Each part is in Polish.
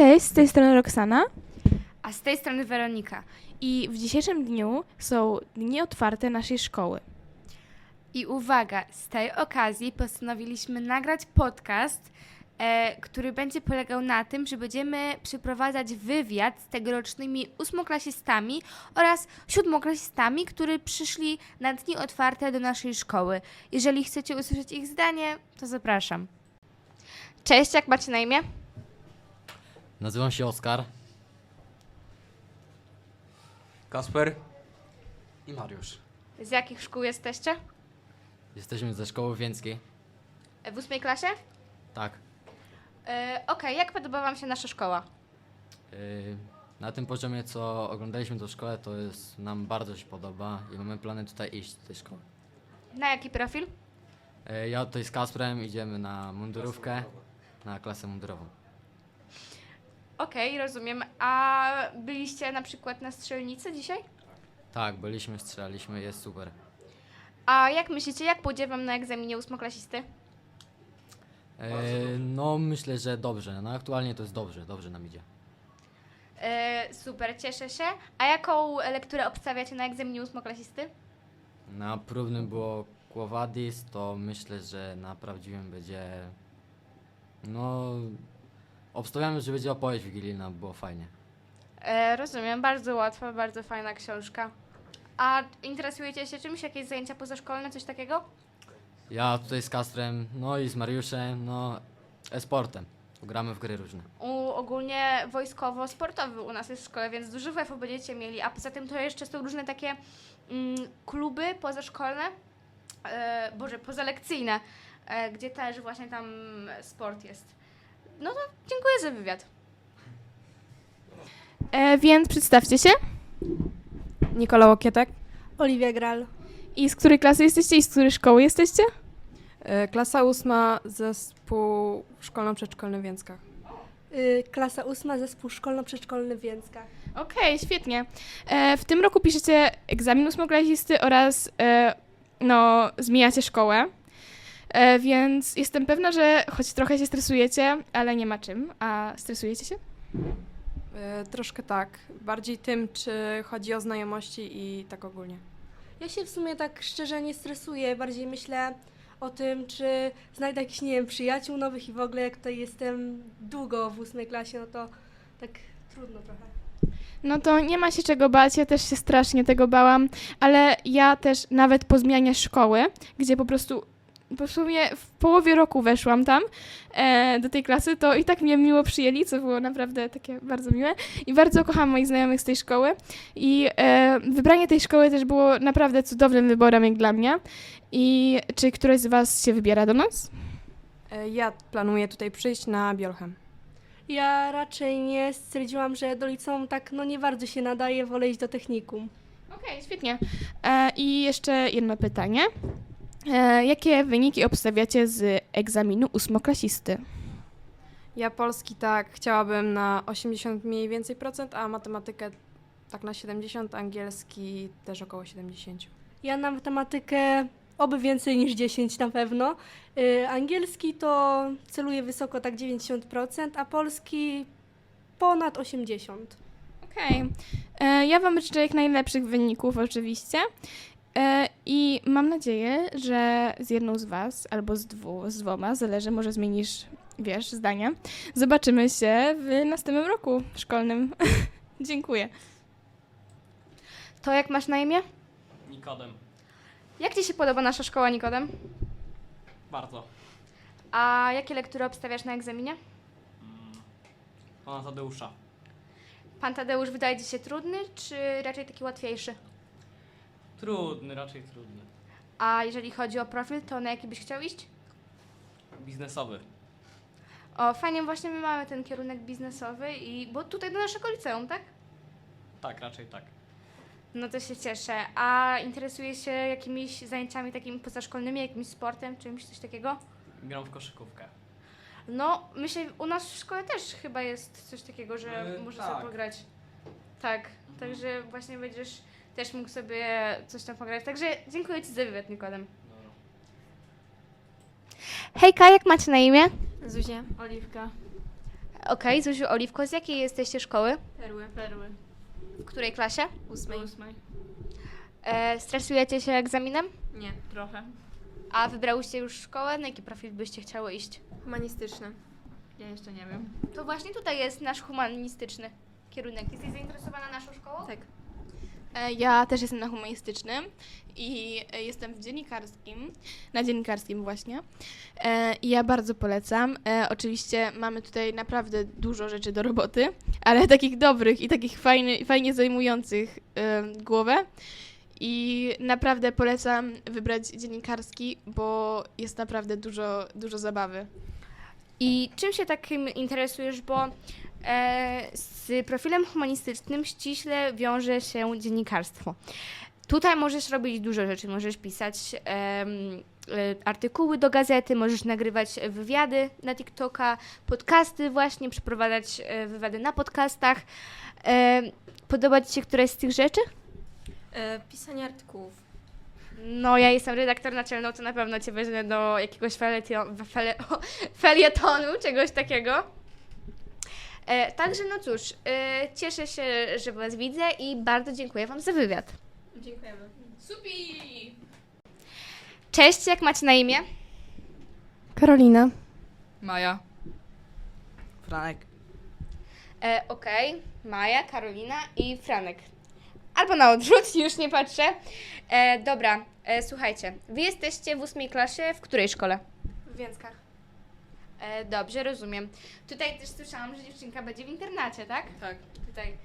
Cześć, z tej strony Roxana A z tej strony Weronika. i w dzisiejszym dniu są dni otwarte naszej szkoły. I uwaga, z tej okazji postanowiliśmy nagrać podcast, e, który będzie polegał na tym, że będziemy przeprowadzać wywiad z tegorocznymi ósmoklasistami oraz siódmoklasistami, którzy przyszli na dni otwarte do naszej szkoły. Jeżeli chcecie usłyszeć ich zdanie, to zapraszam. Cześć, jak macie na imię? Nazywam się Oskar. Kasper i Mariusz. Z jakich szkół jesteście? Jesteśmy ze szkoły więckiej. W ósmej klasie? Tak. E, Okej, jak podoba Wam się nasza szkoła? Yy, na tym poziomie, co oglądaliśmy do szkoły, to jest, nam bardzo się podoba i mamy plany tutaj iść do tej szkoły. Na jaki profil? Yy, ja tutaj z Kasprem idziemy na mundurówkę, na klasę mundurową. Okej, rozumiem. A byliście na przykład na strzelnicy dzisiaj? Tak, byliśmy, strzelaliśmy, jest super. A jak myślicie, jak pójdzie wam na egzaminie ósmoklasisty? Yy, no myślę, że dobrze. No aktualnie to jest dobrze, dobrze nam idzie. E, super, cieszę się. A jaką lekturę obstawiacie na egzaminie ósmoklasisty? Na próbnym było Quo Vadis, to myślę, że na prawdziwym będzie... No... Obstawiamy, że będzie opowieść wigilijna, było fajnie. E, rozumiem, bardzo łatwa, bardzo fajna książka. A interesujecie się czymś? Jakieś zajęcia pozaszkolne, coś takiego? Ja tutaj z Kastrem, no i z Mariuszem, no e-sportem. Gramy w gry różne. U, ogólnie wojskowo-sportowy u nas jest w szkole, więc dużo WF będziecie mieli. A poza tym to jeszcze są różne takie mm, kluby pozaszkolne, e, boże, pozalekcyjne, e, gdzie też właśnie tam sport jest. No to dziękuję za wywiad. E, więc przedstawcie się Nikola Łokietek, Oliwia Gral. i z której klasy jesteście i z której szkoły jesteście? y, klasa ósma, zespół szkolno-przedszkolny w Więckach. Y, klasa ósma, zespół szkolno-przedszkolny w Więckach. Okej, świetnie. E, w tym roku piszecie egzamin ósmoklasisty oraz e, no, zmieniacie szkołę. E, więc jestem pewna, że choć trochę się stresujecie, ale nie ma czym. A stresujecie się? Y, troszkę tak, bardziej tym, czy chodzi o znajomości i tak ogólnie. Ja się w sumie tak szczerze nie stresuję, bardziej myślę o tym, czy znajdę jakichś, nie wiem, przyjaciół nowych i w ogóle jak tutaj jestem długo w ósmej klasie, no to tak trudno trochę. No to nie ma się czego bać, ja też się strasznie tego bałam, ale ja też nawet po zmianie szkoły, gdzie po prostu po sumie w połowie roku weszłam tam e, do tej klasy, to i tak mnie miło przyjęli, co było naprawdę takie bardzo miłe i bardzo kocham moich znajomych z tej szkoły i e, wybranie tej szkoły też było naprawdę cudownym wyborem jak dla mnie. I czy któreś z Was się wybiera do nas? Y, ja planuję tutaj przyjść na Biolchem. Ja raczej nie stwierdziłam, że do liceum tak no nie bardzo się nadaje, wolę iść do technikum. Okej, świetnie. E, I jeszcze jedno pytanie. E, jakie wyniki obstawiacie z egzaminu ósmoklasisty? Ja polski tak chciałabym na 80 mniej więcej procent, a matematykę tak na 70, angielski też około 70. Ja na matematykę oby więcej niż 10 na pewno. Y, angielski to celuję wysoko tak 90%, a polski ponad 80%. Okej. E, Ja Wam życzę jak najlepszych wyników oczywiście. E, I mam nadzieję, że z jedną z Was, albo z, dwu, z dwoma, zależy, może zmienisz, wiesz, zdanie. Zobaczymy się w następnym roku szkolnym. Dziękuję. To jak masz na imię? Nikodem. Jak Ci się podoba nasza szkoła, Nikodem? Bardzo. A jakie lektury obstawiasz na egzaminie? Pana Tadeusza. Pan Tadeusz wydaje Ci się trudny, czy raczej taki łatwiejszy? Trudny, raczej trudny. A jeżeli chodzi o profil, to na jaki byś chciał iść? Biznesowy. O, fajnie, właśnie my mamy ten kierunek biznesowy i bo tutaj do naszego liceum, tak? Tak, raczej tak. No to się cieszę. A interesuje się jakimiś zajęciami takimi pozaszkolnymi, jakimś sportem, czymś coś takiego? Gram w koszykówkę. No, myślę, u nas w szkole też chyba jest coś takiego, że E, możesz tak. sobie pograć. Tak, także właśnie będziesz też mógł sobie coś tam pograć. Także dziękuję Ci za wywiad, Nikodem. Dobra. Hejka, jak macie na imię? Zuzia. Oliwka. Okej, Zuziu Oliwko, z jakiej jesteście szkoły? Perły. Perły. W której klasie? Ósmej. Ósmej. E, stresujecie się egzaminem? Nie. Trochę. A wybrałyście już szkołę? Na jaki profil byście chciały iść? Humanistyczne. Ja jeszcze nie wiem. To właśnie tutaj jest nasz humanistyczny kierunek. Jesteś zainteresowana naszą szkołą? Tak. E, Ja też jestem na humanistycznym i e, jestem w dziennikarskim, na dziennikarskim właśnie. E, I ja bardzo polecam. Oczywiście mamy tutaj naprawdę dużo rzeczy do roboty, ale takich dobrych i takich fajny, fajnie zajmujących głowę. I naprawdę polecam wybrać dziennikarski, bo jest naprawdę dużo, dużo zabawy. I czym się takim interesujesz, bo z profilem humanistycznym ściśle wiąże się dziennikarstwo. Tutaj możesz robić dużo rzeczy, możesz pisać e, artykuły do gazety, możesz nagrywać wywiady na TikToka, podcasty właśnie, przeprowadzać e, wywiady na podcastach. E, podoba Ci się któraś z tych rzeczy? E, pisanie artykułów. No, ja jestem redaktor naczelną, to na pewno Cię weźmie do jakiegoś felietonu, czegoś takiego. E, także no cóż, e, cieszę się, że Was widzę i bardzo dziękuję Wam za wywiad. Dziękujemy. Supi! Cześć, jak macie na imię? Karolina. Maja. Franek. E, Okej, Maja, Karolina i Franek. Albo na odwrót, już nie patrzę. E, dobra, e, słuchajcie, Wy jesteście w ósmej klasie, w której szkole? W Więckach. E, dobrze, rozumiem. Tutaj też słyszałam, że dziewczynka będzie w internacie, tak? Tak. Tutaj.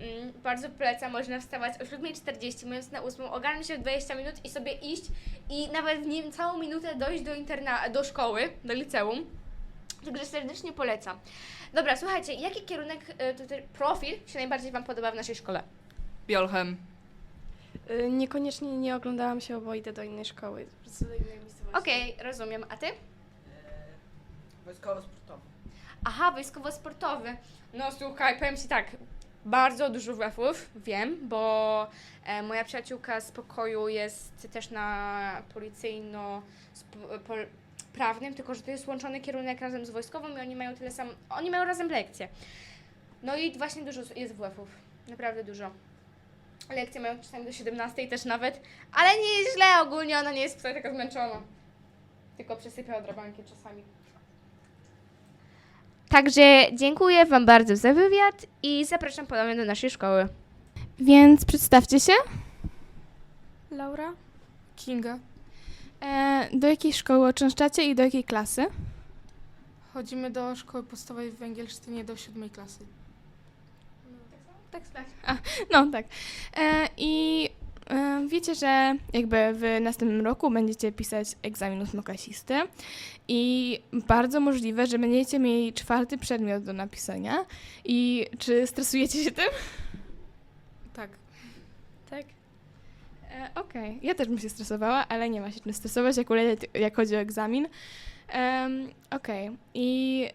Mm, bardzo polecam, można wstawać o 7.40, mając na 8, ogarnąć się w 20 minut i sobie iść i nawet w nie całą minutę dojść do, interna- do szkoły, do liceum. Także serdecznie polecam. Dobra, słuchajcie, jaki kierunek, e, tutaj profil się najbardziej Wam podoba w naszej szkole? Biolchem. Y, niekoniecznie nie oglądałam się, bo idę do innej szkoły. Po prostu do innej miejscowości. Okej, rozumiem. A Ty? Wojskowo-sportowy. Aha, wojskowo-sportowy. No słuchaj, powiem Ci tak, bardzo dużo WF-ów, wiem, bo e, moja przyjaciółka z pokoju jest też na policyjno sp- pol- prawnym, tylko że to jest łączony kierunek razem z wojskową i oni mają tyle sam, oni mają razem lekcje. No i właśnie dużo jest WF-ów, naprawdę dużo. Lekcje mają czasami do 17 też nawet, ale nie jest źle ogólnie, ona nie jest wcale taka zmęczona. Tylko przesypia odrabanki czasami. Także dziękuję Wam bardzo za wywiad i zapraszam ponownie do naszej szkoły. Więc przedstawcie się. Laura? Kinga. E, do jakiej szkoły uczęszczacie i do jakiej klasy? Chodzimy do szkoły podstawowej w Węgielsztynie do siódmej klasy. Tak, tak. A, no tak. E, I wiecie, że jakby w następnym roku będziecie pisać egzamin ósmoklasisty i bardzo możliwe, że będziecie mieli czwarty przedmiot do napisania. I czy stresujecie się tym? Tak. Tak. E, Okej, ja też bym się stresowała, ale nie ma się czym stresować, akurat jak chodzi o egzamin. Em, Okej, i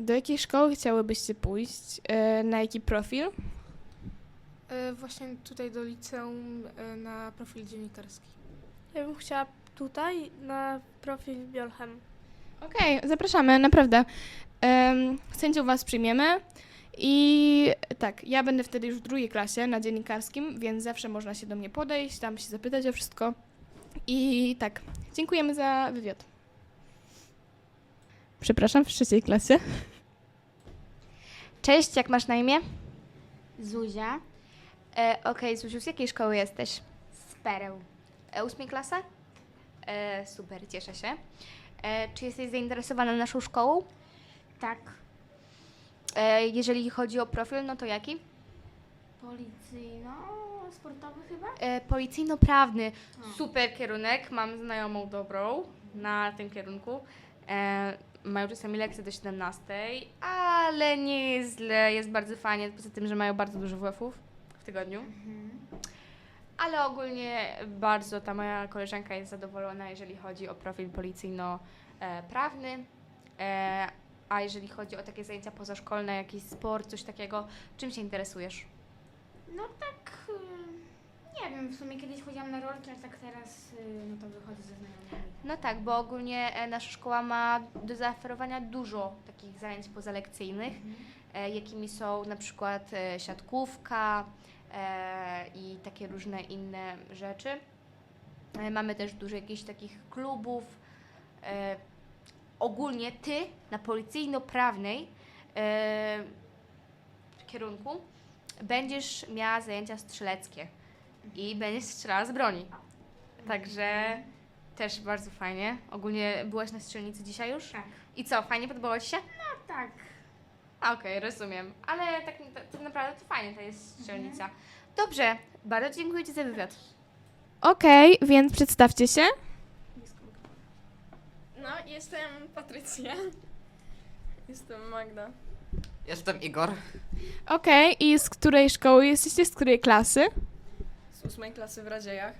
do jakiej szkoły chciałybyście pójść? E, na jaki profil? E, właśnie tutaj do liceum e, na profil dziennikarski. Ja bym chciała tutaj na profil Biolchem. Okej, zapraszamy, naprawdę. Um, chęcią Was przyjmiemy. I tak, ja będę wtedy już w drugiej klasie na dziennikarskim, więc zawsze można się do mnie podejść, tam się zapytać o wszystko. I tak, dziękujemy za wywiad. Przepraszam, w trzeciej klasie. Cześć, jak masz na imię? Zuzia. E, Okej, Zuziu, z jakiej szkoły jesteś? Z Pereł. E, ósmej klasa? E, super, cieszę się. E, czy jesteś zainteresowana naszą szkołą? Tak. E, jeżeli chodzi o profil, no to jaki? Policyjno-sportowy chyba? E, policyjno-prawny. Super kierunek. Mam znajomą dobrą na tym kierunku. E, mają czasami lekcje do 17, ale nie jest źle, jest bardzo fajnie, poza tym, że mają bardzo dużo WF-ów tygodniu. Ale ogólnie bardzo ta moja koleżanka jest zadowolona, jeżeli chodzi o profil policyjno-prawny. E, a jeżeli chodzi o takie zajęcia pozaszkolne, jakiś sport, coś takiego, czym się interesujesz? No tak, y, Nie wiem, w sumie kiedyś chodziłam na rolki, a tak teraz y, no to wychodzę ze znajomymi. No tak, bo ogólnie e, nasza szkoła ma do zaoferowania dużo takich zajęć pozalekcyjnych, e, jakimi są na przykład e, siatkówka e, i takie różne inne rzeczy. E, mamy też dużo jakichś takich klubów. E, ogólnie ty na policyjno-prawnej e, kierunku będziesz miała zajęcia strzeleckie i będziesz strzelała z broni. Także też bardzo fajnie. Ogólnie byłaś na strzelnicy dzisiaj już? Tak. I co, fajnie podobało Ci się? No tak. A, Okej, rozumiem. Ale tak, tak naprawdę to fajnie to jest strzelnica. Dobrze, bardzo dziękuję Ci za wywiad. Okej, więc przedstawcie się. No, jestem Patrycja. Jestem Magda. Jestem Igor. Okej, i z której szkoły jesteście? Z której klasy? Z ósmej klasy w Radziejach.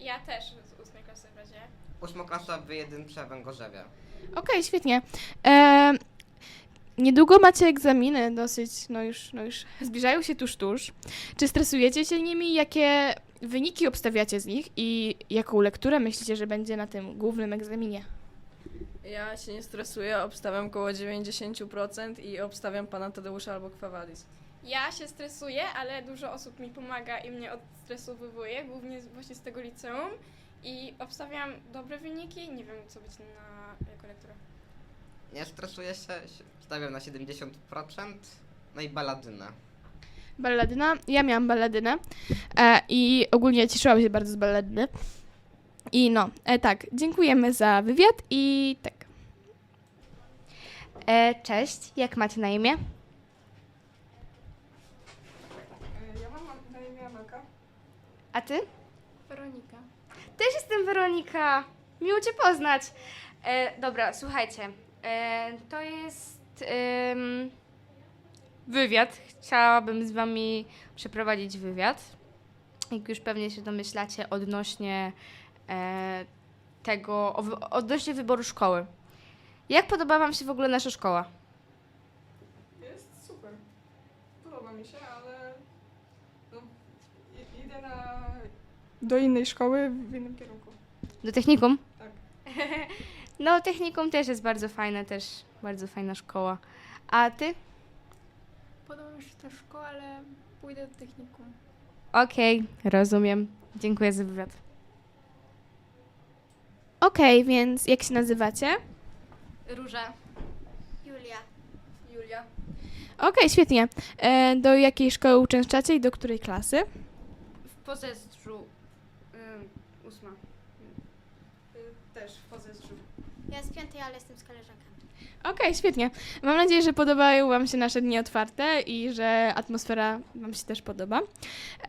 Ja też z ósmej klasy w razie. Ósmoklasa w jedynce w Węgorzewie. Okej, świetnie. E, niedługo macie egzaminy, dosyć, no już, no już zbliżają się tuż, tuż. Czy stresujecie się nimi? Jakie wyniki obstawiacie z nich i jaką lekturę myślicie, że będzie na tym głównym egzaminie? Ja się nie stresuję, obstawiam około 90% i obstawiam pana Tadeusza albo Kwawadis. Ja się stresuję, ale dużo osób mi pomaga i mnie odstresowywuje, głównie z- właśnie z tego liceum. I obstawiam dobre wyniki, nie wiem co być na jako lektura. Nie stresuję się, stawiam na 70%. No i baladynę. Balladyna. Ja miałam balladynę e, i ogólnie cieszyłam się bardzo z balladyny. I no, e, tak, dziękujemy za wywiad i tak. E, cześć, jak macie na imię? Ja mam na imię Amelka. A Ty? Weronika. Też jestem Weronika. Miło Cię poznać. E, dobra, słuchajcie. E, to jest em, wywiad. Chciałabym z Wami przeprowadzić wywiad. Jak już pewnie się domyślacie odnośnie e, tego, o, wy- odnośnie wyboru szkoły. Jak podoba Wam się w ogóle nasza szkoła? Jest super. Podoba mi się, ale no, i- idę na... do innej szkoły w innym kierunku. Do technikum? Tak. No, technikum też jest bardzo fajne, też bardzo fajna szkoła. A Ty? Podoba mi się ta szkoła, ale pójdę do technikum. Okej, rozumiem. Dziękuję za wywiad. Okej, więc jak się nazywacie? Róża. Julia. Julia. Okej, świetnie. E, do jakiej szkoły uczęszczacie i do której klasy? W pozestrzu. ósma. Y, Też w Pozestrzu. Ja z piątej, ale jestem z koleżankami. Okej, świetnie. Mam nadzieję, że podobają Wam się nasze dni otwarte i że atmosfera Wam się też podoba.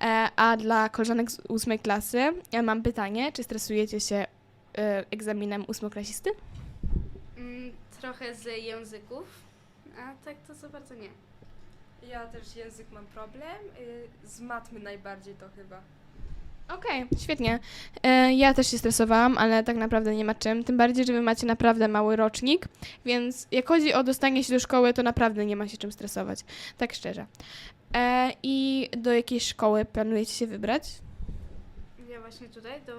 E, a dla koleżanek z ósmej klasy ja mam pytanie, czy stresujecie się e, egzaminem ósmoklasisty? Mm, trochę z języków, a tak to za bardzo nie. Ja też język mam problem. y, Z matmy najbardziej to chyba. Okej, świetnie. E, ja też się stresowałam, ale tak naprawdę nie ma czym. Tym bardziej, że wy macie naprawdę mały rocznik, więc jak chodzi o dostanie się do szkoły, to naprawdę nie ma się czym stresować. Tak szczerze. E, I do jakiej szkoły planujecie się wybrać? Ja właśnie tutaj, do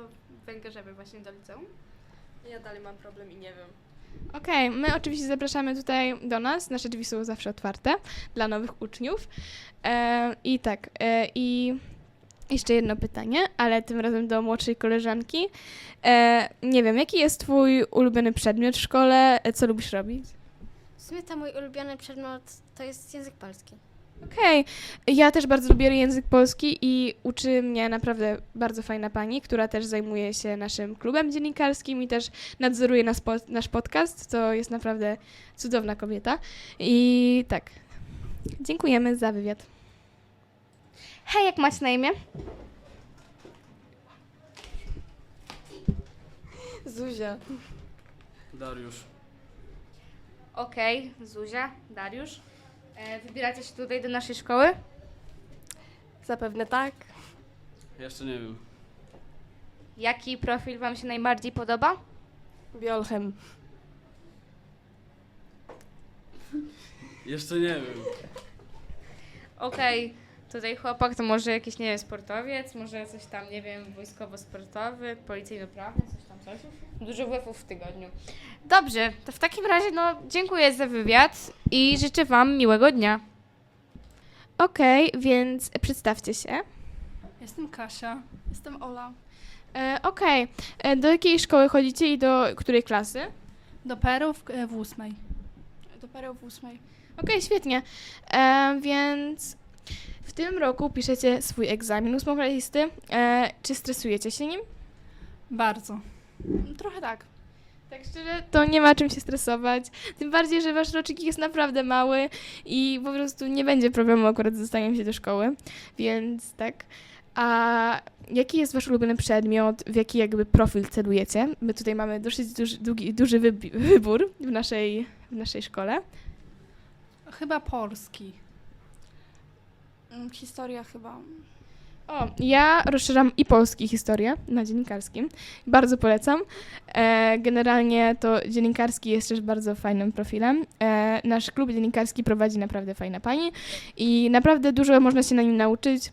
Węgorzewy, właśnie do liceum. Ja dalej mam problem i nie wiem. Okej, my oczywiście zapraszamy tutaj do nas. Nasze drzwi są zawsze otwarte dla nowych uczniów. E, I tak, e, i jeszcze jedno pytanie, ale tym razem do młodszej koleżanki. E, nie wiem, jaki jest Twój ulubiony przedmiot w szkole? E, Co lubisz robić? W sumie to mój ulubiony przedmiot to jest język polski. Okej, ja też bardzo lubię język polski i uczy mnie naprawdę bardzo fajna pani, która też zajmuje się naszym klubem dziennikarskim i też nadzoruje nas po, nasz podcast. To jest naprawdę cudowna kobieta. I tak, dziękujemy za wywiad. Hej, jak macie na imię? Zuzia. Dariusz. Okej, Zuzia, Dariusz. E, wybieracie się tutaj do naszej szkoły? Zapewne tak. Jeszcze nie wiem. Jaki profil Wam się najbardziej podoba? Biolchem. Jeszcze nie wiem. Okej, tutaj chłopak to może jakiś, nie wiem, sportowiec, może coś tam, nie wiem, wojskowo-sportowy, policyjno-prawny, coś tam, coś. Dużo WF-ów w tygodniu. Dobrze, to w takim razie, no, dziękuję za wywiad i życzę Wam miłego dnia. Okej, więc przedstawcie się. Jestem Kasia. Jestem Ola. E, Okej, E, do jakiej szkoły chodzicie i do której klasy? Do Perów e, w ósmej. Dopiero w ósmej. Okej, świetnie. E, więc w tym roku piszecie swój egzamin ósmoklasisty. E, czy stresujecie się nim? Bardzo. Trochę tak. Tak szczerze, to nie ma czym się stresować. Tym bardziej, że wasz rocznik jest naprawdę mały i po prostu nie będzie problemu akurat z dostaniem się do szkoły. Więc tak. A jaki jest wasz ulubiony przedmiot? W jaki jakby profil celujecie? My tutaj mamy dosyć duży, długi, duży wybór w naszej, w naszej szkole. Chyba polski. Mm, Historia chyba. O, ja rozszerzam i polski historię na dziennikarskim. Bardzo polecam. E, generalnie to dziennikarski jest też bardzo fajnym profilem. E, nasz klub dziennikarski prowadzi naprawdę fajna pani i naprawdę dużo można się na nim nauczyć.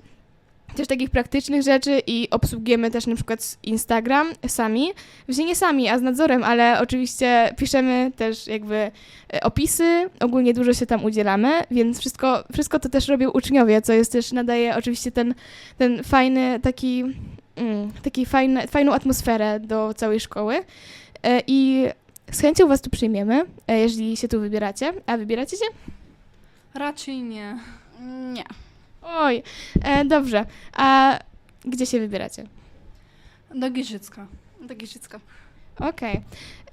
Też takich praktycznych rzeczy i obsługujemy też na przykład Instagram sami. Właśnie nie sami, a z nadzorem, ale oczywiście piszemy też jakby e, opisy, ogólnie dużo się tam udzielamy, więc wszystko, wszystko to też robią uczniowie, co jest też, nadaje oczywiście ten ten fajny, taki, mm, taki fajny, fajną atmosferę do całej szkoły. E, I z chęcią Was tu przyjmiemy, e, jeżeli się tu wybieracie. A wybieracie się? Raczej nie. Nie. Oj, e, dobrze. A gdzie się wybieracie? Do Giżycka. Do Giżycka. Okej.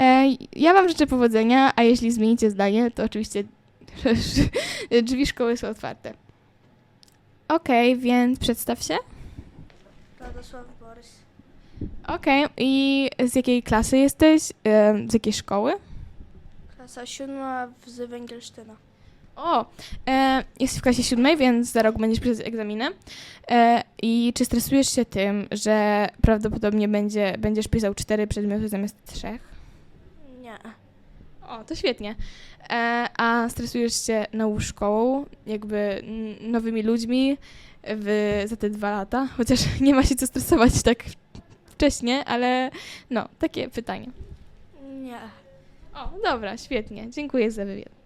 E, Ja Wam życzę powodzenia, a jeśli zmienicie zdanie, to oczywiście drzwi szkoły są otwarte. Okej, więc przedstaw się. Radosław Borys. Okej, i z jakiej klasy jesteś? E, Z jakiej szkoły? Klasa siódma z Węgielsztyna. O, e, jesteś w klasie siódmej, więc za rok będziesz pisać egzaminy. E, I czy stresujesz się tym, że prawdopodobnie będzie, będziesz pisał cztery przedmioty zamiast trzech? Nie. O, to świetnie. E, a stresujesz się nową szkołą, jakby n- nowymi ludźmi w, za te dwa lata? Chociaż nie ma się co stresować tak wcześnie, ale no, takie pytanie. Nie. O, dobra, świetnie. Dziękuję za wywiad.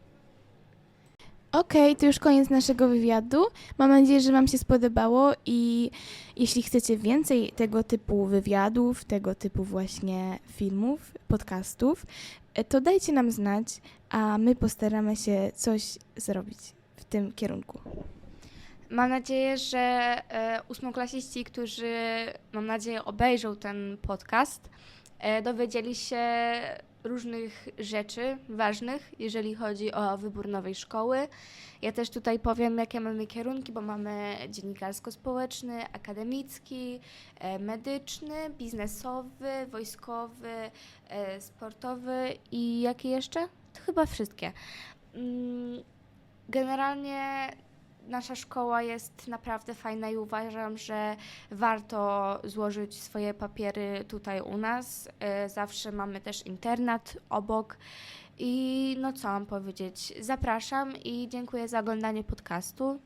Okej, to już koniec naszego wywiadu. Mam nadzieję, że Wam się spodobało i jeśli chcecie więcej tego typu wywiadów, tego typu właśnie filmów, podcastów, e, to dajcie nam znać, a my postaramy się coś zrobić w tym kierunku. Mam nadzieję, że e, ósmoklasiści, którzy mam nadzieję obejrzą ten podcast, e, dowiedzieli się różnych rzeczy ważnych, jeżeli chodzi o wybór nowej szkoły. Ja też tutaj powiem, jakie mamy kierunki, bo mamy dziennikarsko-społeczny, akademicki, e, medyczny, biznesowy, wojskowy, e, sportowy i jakie jeszcze? To chyba wszystkie. Mm, Generalnie nasza szkoła jest naprawdę fajna i uważam, że warto złożyć swoje papiery tutaj u nas. E, Zawsze mamy też internat obok. I no co mam powiedzieć? Zapraszam i dziękuję za oglądanie podcastu.